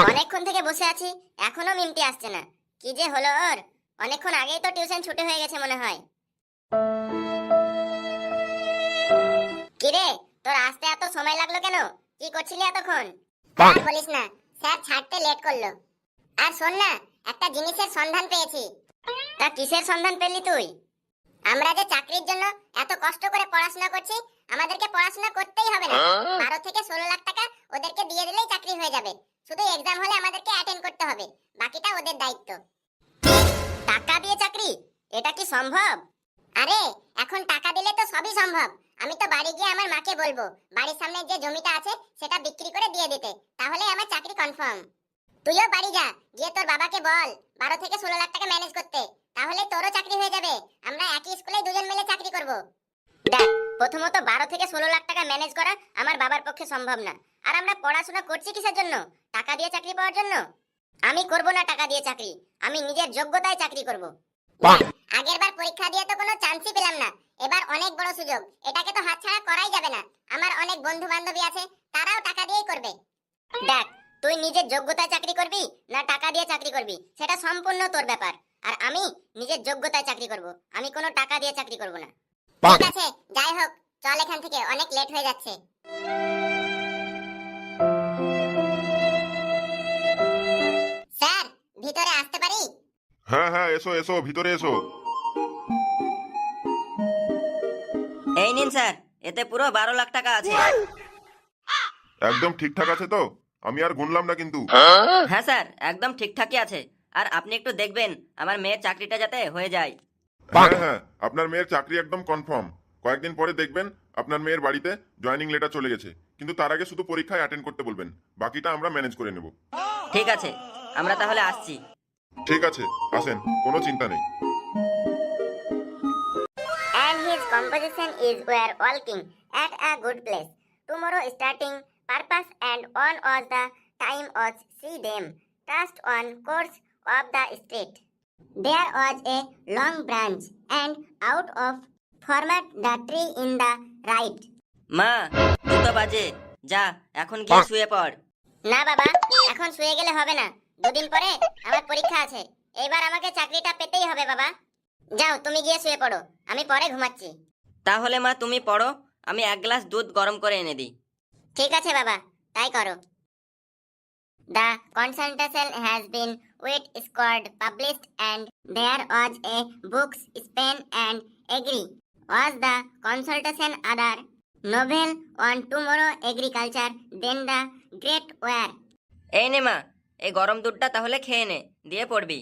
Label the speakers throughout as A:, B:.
A: অনেকক্ষণ থেকে বসে আছি এখনও মিমটি আসছে না। কি যে হলো ওর? অনেকক্ষণ আগেই তো টিউশন ছুটি হয়ে গেছে মনে হয়। কিরে তোর আসতে এত সময় লাগল কেন? কি করছিলি এতক্ষণ? আর বলিস না স্যার ছাড়তে লেট করল। আর শোন না একটা জিনিসের সন্ধান পেয়েছি। তা কিসের সন্ধান পেলি তুই? আমরা যে চাকরির জন্য এত কষ্ট করে পড়াশোনা করছি আমাদেরকে পড়াশোনা করতেই হবে না। বারো থেকে ষোলো লাখ টাকা ওদেরকে দিয়ে দিলেই চাকরি হয়ে যাবে। শুধু এক্সাম হলে আমাদেরকে অ্যাটেন্ড করতে হবে, বাকিটা ওদের দায়িত্ব। টাকা দিয়ে চাকরি, এটা কি সম্ভব? আরে, এখন টাকা দিলে তো সবই সম্ভব। আমি তো বাড়ি গিয়ে আমার মাকে বলব, বাড়ির সামনে যে জমিটা আছে, সেটা বিক্রি করে দিয়ে দিতে তাহলে আমার চাকরি কনফার্ম তুইও বাড়ি যা, গিয়ে তোর বাবাকে বল, বারো থেকে ষোলো লাখ টাকা ম্যানেজ করতে, তাহলে তোরও চাকরি হয়ে যাবে। আমরা একই স্কুলে দুজন মিলে চাকরি করব। দেখ প্রথমত বারো থেকে ষোলো লাখ টাকা ম্যানেজ করা আমার বাবার পক্ষে সম্ভব না। আর আমরা পড়াশোনা করছি কিসের জন্য? টাকা দিয়ে চাকরি পাওয়ার জন্য? আমি করব না টাকা দিয়ে চাকরি আমি নিজের যোগ্যতায় চাকরি করব। আগের বার পরীক্ষা দিয়ে তো কোনো চান্সই পেলাম না। এবার অনেক বড় সুযোগ এটাকে তো হাতছাড়া করাই যাবে না। আমার অনেক বন্ধু বান্ধবী আছে তারাও টাকা দিয়েই করবে। দেখ তুই নিজের যোগ্যতায় চাকরি করবি না টাকা দিয়ে চাকরি করবি? সেটা সম্পূর্ণ তোর ব্যাপার। আর আমি নিজের যোগ্যতায় চাকরি করব আমি কোনো টাকা দিয়ে চাকরি করব না। ঠিক আছে যাই হোক চল এখান থেকে অনেক লেট হয়ে যাচ্ছে। স্যার ভিতরে আসতে পারি?
B: হ্যাঁ হ্যাঁ এসো এসো ভিতরে এসো।
C: এই নিন স্যার এতে পুরো বারো লাখ টাকা আছে।
B: একদম ঠিকঠাক আছে তো? আমি আর গুনলাম না কিন্তু।
C: হ্যাঁ স্যার একদম ঠিকঠাকই আছে। আর আপনি একটু দেখবেন আমার মেয়ের চাকরিটা যাতে হয়ে যায়।
B: হ্যাঁ হ্যাঁ আপনার মেয়ের চাকরি একদম কনফার্ম কয়েকদিন পরে দেখবেন আপনার মেয়ের বাড়িতে জয়েনিং লেটার চলে গেছে। কিন্তু তার আগে শুধু পরীক্ষায় অ্যাটেন্ড করতে বলবেন। বাকিটা আমরা ম্যানেজ করে নেব।
C: ঠিক আছে আমরা তাহলে আসছি।
B: ঠিক আছে আসেন কোনো চিন্তা নেই।
A: And his composition is were walking at a good place. Tomorrow starting purpose and on was the time was see them trust on course of the street. There was a long branch and out of format the tree in the right.
C: মা দুটো বাজে। যা এখন গিয়ে শুয়ে পড়।
A: না বাবা এখন শুয়ে গেলে হবে না। দুদিন পরে আমার পরীক্ষা আছে। এবার আমাকে চাকরিটা পেতেই হবে বাবা। যাও তুমি গিয়ে শুয়ে পড়ো। আমি পরে ঘুমাচ্ছি।
C: তাহলে মা তুমি পড়ো। আমি এক গ্লাস দুধ গরম করে এনে দিই।
A: ঠিক আছে বাবা তাই করো। The consultation has been with squad published and there was a books Spain and agree was the consultation other novel on tomorrow agriculture then the great war
C: এই নে মা এই গরম দুধটা তাহলে খেয়ে নে দিয়ে পড়বি।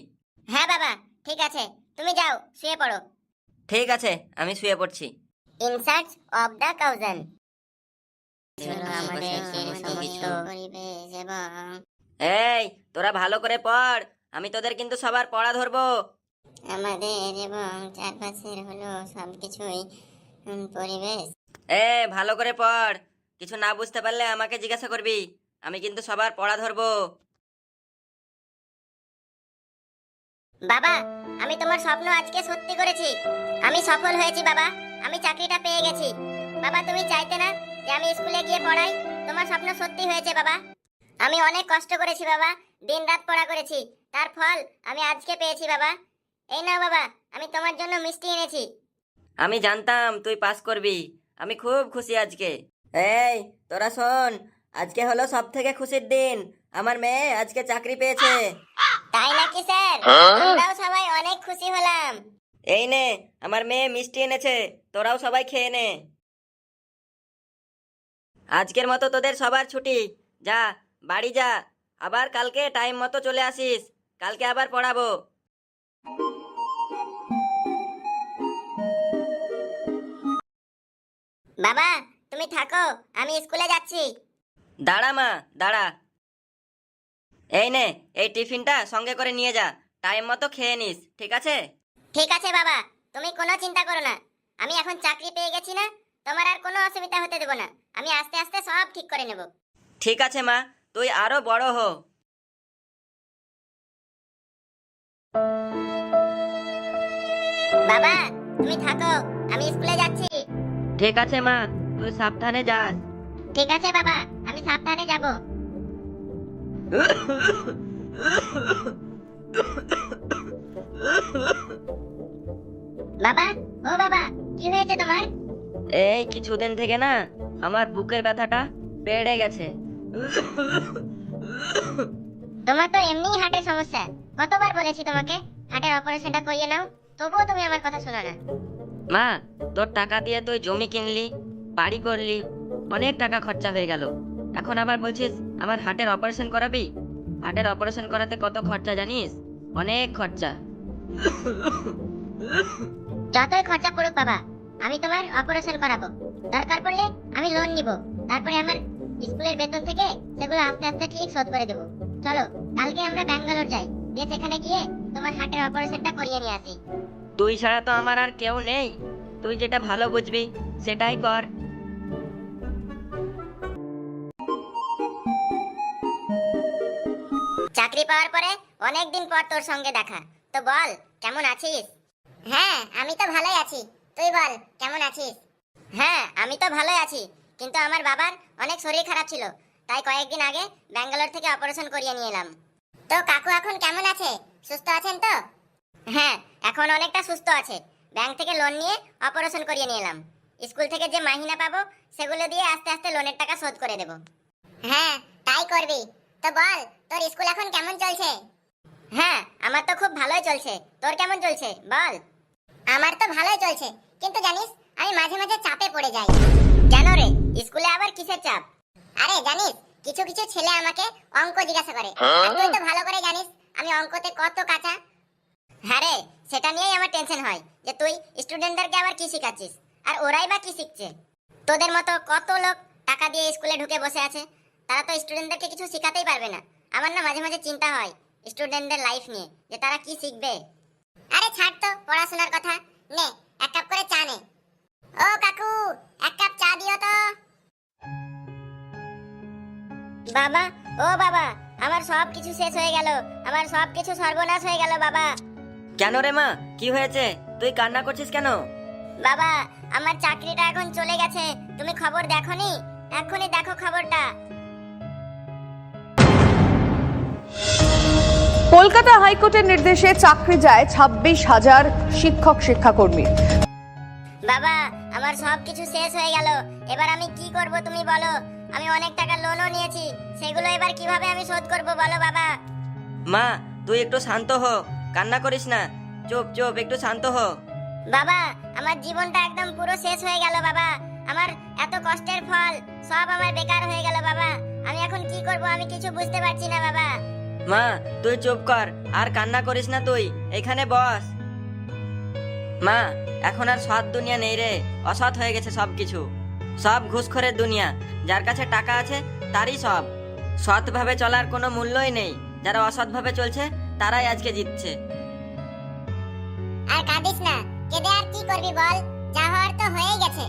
A: হ্যাঁ বাবা ঠিক আছে তুমি যাও শুয়ে পড়ো।
C: ঠিক আছে আমি শুয়ে পড়ছি।
A: In search of the cousin
C: এই তোরা ভালো করে পড়। আমি তোদের কিন্তু সবার পড়া ধরবো।
A: আমাদের এবং চারপাশের হলো সবকিছুই পরিবেশ।
C: এ ভালো করে পড়। কিছু না বুঝতে পারলে আমাকে জিজ্ঞাসা করবি। আমি কিন্তু সবার পড়া ধরবো।
A: বাবা আমি তোমার স্বপ্ন আজকে সত্যি করেছি। আমি সফল হয়েছি বাবা। আমি চাকরিটা পেয়ে গেছি। বাবা তুমি চাইতে না যে আমি স্কুলে গিয়ে পড়াই? তোমার স্বপ্ন সত্যি হয়েছে বাবা। আমি অনেক কষ্ট করেছি বাবা দিন রাত পড়া করেছি তার ফল আমি আজকে পেয়েছি বাবা। এই নাও বাবা আমি তোমার জন্য মিষ্টি এনেছি।
C: আমি জানতাম তুই পাস করবি আমি খুব খুশি আজকে। এই তোরা শোন আজকে হলো সব থেকে খুশির দিন আমার মেয়ে আজকে চাকরি পেয়েছে।
A: তাই নাকি স্যার? আমরাও সবাই অনেক খুশি হলাম।
C: এই নে আমার মেয়ে মিষ্টি এনেছে তোরাও সবাই খেয়ে নে। আজকের মতো তোদের সবার ছুটি যা বাড়ি যা। আবার কালকে টাইম মতো চলে আসিস। কালকে আবার পড়াবো।
A: বাবা তুমি থাকো আমি স্কুলে যাচ্ছি।
C: দাঁড়া মা দাঁড়া। এই নে এই টিফিনটা সঙ্গে করে নিয়ে যা। টাইম মতো খেয়ে নিস ঠিক আছে?
A: ঠিক আছে বাবা তুমি কোনো চিন্তা করো না। আমি এখন চাকরি পেয়ে গেছি না তোমার আর কোনো অসুবিধা হতে দেবো না। আমি আস্তে আস্তে সব ঠিক করে নেব।
C: ঠিক আছে মা তুই আরও বড় হ।
A: বাবা তুমি থাকো আমি স্কুলে যাচ্ছি।
C: ঠিক আছে মা তুই সাবধানে যাস
A: ঠিক আছে বাবা আমি সাবধানে যাব। বাবা ও বাবা কি হয়েছে তোমার?
C: এই কিছুদিন থেকে না আমার বুকের ব্যথাটা বেড়ে গেছে।
A: তোমার তো এমনিই হার্টের সমস্যা। কতবার বলেছি তোমাকে? হার্টের অপারেশনটা করিয়ে নাও। তবুও তুমি আমার কথা শোনো না।
C: মা তোর টাকা দিয়ে তুই জমি কিনলি বাড়ি করলি অনেক টাকা খরচা হয়ে গেল। এখন আবার বলছিস আমার হার্টের অপারেশন করাবি? হার্টের অপারেশন করাতে কত খরচা জানিস? অনেক খরচা।
A: যতই খরচা পড়ুক বাবা আমি তোমার অপারেশন করাবো। দরকার পড়লে আমি লোন নিব। তারপরে আমার স্কুলের বেতন থেকে সেগুলো আস্তে আস্তে ঠিক শোধ করে দেবো। চলো কালকে আমরা ব্যাঙ্গালোর যাই। দিয়ে সেখানে গিয়ে তোমার হার্টের অপারেশনটা করিয়ে নিয়ে আসি।
C: তুই ছাড়া তো আমার আর কেউ নেই। তুই যেটা ভালো বুঝবি সেটাই কর।
A: চাকরি পাওয়ার পরে অনেক দিন পর তোর সঙ্গে দেখা। তো বল কেমন আছিস? হ্যাঁ আমি তো ভালোই আছি। তুই বল কেমন আছিস? হ্যাঁ আমি তো ভালোই আছি। কিন্তু আমার বাবার অনেক শরীর খারাপ ছিল, তাই কয়েকদিন আগে ব্যাঙ্গালোর থেকে অপারেশন করিয়ে নিয়ে এলাম। তো কাকু এখন কেমন আছে? সুস্থ আছেন তো? হ্যাঁ এখন অনেকটা সুস্থ আছে। ব্যাংক থেকে লোন নিয়ে অপারেশন করিয়ে নিয়ে এলাম। স্কুল থেকে যে মাহিনা পাবো, সেগুলো দিয়ে আস্তে আস্তে লোনের টাকা শোধ করে দেব। হ্যাঁ তাই করবি। তো বল, তোর স্কুল এখন কেমন চলছে? হ্যাঁ আমার তো খুব ভালোই চলছে। তোর কেমন চলছে? বল। আমার তো ভালোই চলছে। কিন্তু জানিস, আমি মাঝে মাঝে চাপে পড়ে যাই। স্কুলে আবার কিসের চাপ? আরে জানিস কিছু কিছু ছেলে আমাকে অঙ্ক জিজ্ঞাসা করে। আর তুই তো ভালো করে জানিস আমি অঙ্কতে কত কাঁচা। হ্যাঁ রে সেটা নিয়েই আমার টেনশন হয় যে তুই স্টুডেন্টদেরকে আবার কি শেখাচ্ছিস? আর ওরাই বা কি শিখছে? তোদের মতো কত লোক টাকা দিয়ে স্কুলে ঢুকে বসে আছে? তারা তো স্টুডেন্টদেরকে কিছু শেখাতেই পারবে না। আমার না মাঝে মাঝে চিন্তা হয় স্টুডেন্টদের লাইফ নিয়ে যে তারা কি শিখবে? আরে ছাড় তো পড়াশোনার কথা। নে এক কাপ করে চা নে। ও কাকু এক কাপ চা দিও তো। বাবা ও বাবা আমার সব কিছু শেষ হয়ে গেল। আমার সব কিছু সর্বনাশ হয়ে গেল বাবা।
C: কেন রে মা? কি হয়েছে? তুই কান্না করছিস কেন?
A: বাবা আমার চাকরিটা এখন চলে গেছে। তুমি খবর দেখোনি? এখনই দেখো খবরটা।
D: কলকাতা হাইকোর্টের নির্দেশে চাকরি যায় ছাব্বিশ হাজার শিক্ষক শিক্ষাকর্মী।
A: বাবা আমার সব কিছু শেষ হয়ে গেল। এবার আমি কি করব তুমি বলো? আমি অনেক টাকা লোনও নিয়েছি। সেগুলো এবার কীভাবে আমি শোধ করব বলো বাবা?
C: মা তুই একটু শান্ত হ। কান্না করিস না। চুপ চুপ একটু শান্ত হ।
A: বাবা আমার জীবনটা একদম পুরো শেষ হয়ে গেল বাবা। আমার এত কষ্টের ফল সব আমার বেকার হয়ে গেল বাবা। আমি এখন কি করব আমি কিছু বুঝতে পারছি না বাবা।
C: মা তুই চুপ কর আর কান্না করিস না তুই। এখানে বস। মা এখন আর সৎ দুনিয়া নেই রে। অসৎ হয়ে গেছে সব কিছু সব ঘুষখোরের দুনিয়া। যার কাছে টাকা আছে, তারই সব। সৎভাবে চলার কোনো মূল্যই নেই। যারা অসৎভাবে চলছে, তারাই আজকে জিতছে।
A: আর কাঁদিস না। কেঁদে আর কি করবি বল? যা হওয়ার তো হয়েই গেছে।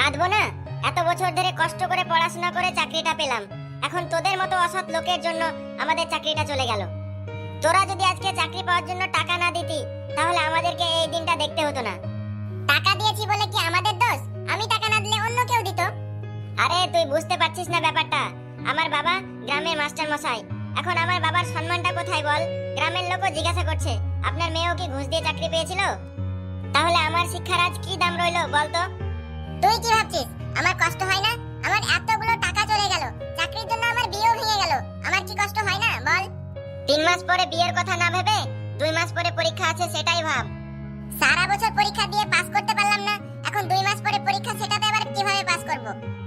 A: কাঁদবো না? এত বছর ধরে কষ্ট করে পড়াশোনা করে চাকরিটা পেলাম। এখন তোদের মতো অসৎ লোকের জন্য আমাদের চাকরিটা চলে গেল। তোরা যদি আজকে চাকরি পাওয়ার জন্য টাকা না দিতি, তাহলে আমাদেরকে এই দিনটা দেখতে হতো না। টাকা দিয়েছি বলে কি আমাদের দোষ? আমি টাকা না দিলে আরে তুই বুঝতে পারছিস না ব্যাপারটা। আমার বাবা গ্রামের মাস্টার মশাই এখন আমার বাবার সম্মানটা কোথায় বল? গ্রামের লোকও জিজ্ঞাসা করছে আপনার মেয়েও কি ঘুষ দিয়ে চাকরি পেয়েছিল? তাহলে আমার শিক্ষার আজ কি দাম রইল বলতো তুই কি ভাবছিস? আমার কষ্ট হয় না? আমার এতগুলো টাকা চলে গেল। চাকরির জন্য আমার বিয়েও ভেঙে গেল। আমার কি কষ্ট হয় না? বল। তিন মাস পরে বিয়ের কথা না ভেবে দুই মাস পরে পরীক্ষা আছে সেটাই ভাব। সারা বছর পরীক্ষা দিয়ে পাস করতে পারলাম না। এখন দুই মাস পরে পরীক্ষা সেটাতে আবার কীভাবে পাস করব? তো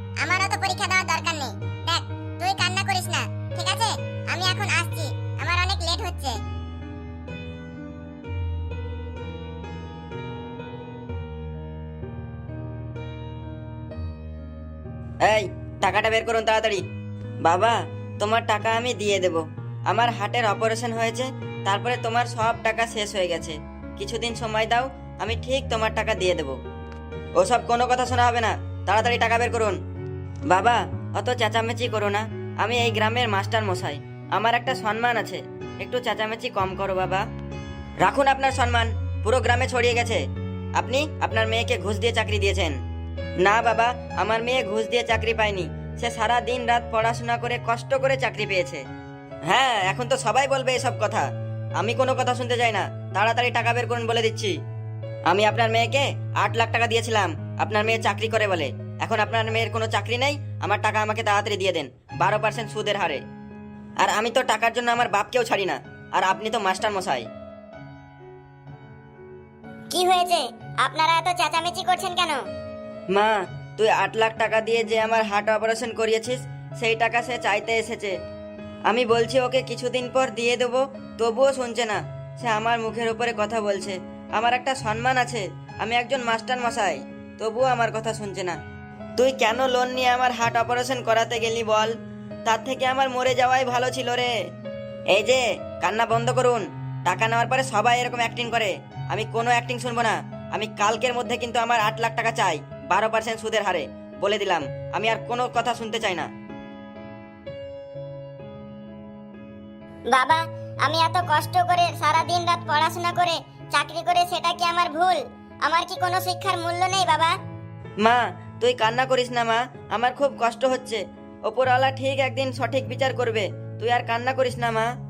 A: পরীক্ষা দেওয়ার দরকার নেই। দেখ, তুই কান্না করিস না, ঠিক আছে? আমি এখন আসছি, আমার অনেক লেট হচ্ছে।
C: এই, টাকাটা বের করুন তাড়াতাড়ি। বাবা, তোমার টাকা আমি দিয়ে দেব। আমার হার্টের অপারেশন হয়েছে, তারপরে তোমার সব টাকা শেষ হয়ে গেছে। কিছুদিন সময় দাও, আমি ঠিক তোমার টাকা দিয়ে দেব। ওসব কোনো কথা শোনা হবে না। তাড়াতাড়ি টাকা বের করুন। বাবা, অত চেঁচামেচি করো না। আমি এই গ্রামের মাস্টার মশাই। আমার একটা সম্মান আছে। একটু চেঁচামেচি কম করো বাবা। রাখুন আপনার সম্মান। পুরো গ্রামে ছড়িয়ে গেছে। আপনি আপনার মেয়েকে ঘুষ দিয়ে চাকরি দিয়েছেন। না বাবা, আমার মেয়ে ঘুষ দিয়ে চাকরি পায়নি। সে সারা দিন রাত পড়াশোনা করে কষ্ট করে চাকরি পেয়েছে। হ্যাঁ এখন তো সবাই বলবে এসব কথা। আমি কোনো কথা শুনতে চাই না। তাড়াতাড়ি টাকা বের করুন বলে দিচ্ছি। আমি আপনার মেয়েকে আট লাখ টাকা দিয়েছিলাম। আপনার মেয়ে চাকরি করে বলে। এখন আপনার মেয়ের কোনো চাকরি নেই আমার টাকা আমাকে তাড়াতাড়ি দিয়ে দেন বারো পার্সেন্ট সুদের হারে। আর আমি তো টাকার জন্য আমার বাপকেও ছাড়ি না আর আপনি তো মাস্টার মশাই
A: কি হয়েছে? আপনারা এত চেঁচামেচি করছেন কেন?
C: মা তুই আট লাখ টাকা দিয়ে যে আমার হার্ট অপারেশন করিয়েছিস সেই টাকা সে চাইতে এসেছে। আমি বলছি ওকে কিছুদিন পর দিয়ে দেবো তবুও শুনছে না। সে আমার মুখের উপরে কথা বলছে। আমার একটা সম্মান আছে আমি একজন মাস্টার মশাই তবুও আমার কথা শুনছে না। তুই কেন লোন নিয়ে আমার হার্ট অপারেশন করাতে গেলি বল? তার থেকে আমার মরে যাওয়াই ভালো ছিল রে। এই যে কান্না বন্ধ করুন। টাকা নেওয়ার পরে সবাই এরকম অ্যাক্টিং করে। আমি কোনো অ্যাক্টিং শুনব না। আমি কালকের মধ্যে কিন্তু আমার আট লাখ টাকা চাই। বারো পার্সেন্ট সুদের হারে। বলে দিলাম আমি আর কোনো কথা শুনতে চাই না।
A: বাবা আমি এত কষ্ট করে সারা দিন রাত পড়াশোনা করে চাকরি করে সেটা কি আমার ভুল? আমার কি কোনো শিক্ষার মূল্য নেই বাবা?
C: মা তুই কান্না করিস না, মা। আমার খুব কষ্ট হচ্ছে। ওপরওয়ালা ঠিক একদিন সঠিক বিচার করবে। তুই আর কান্না করিস না, মা।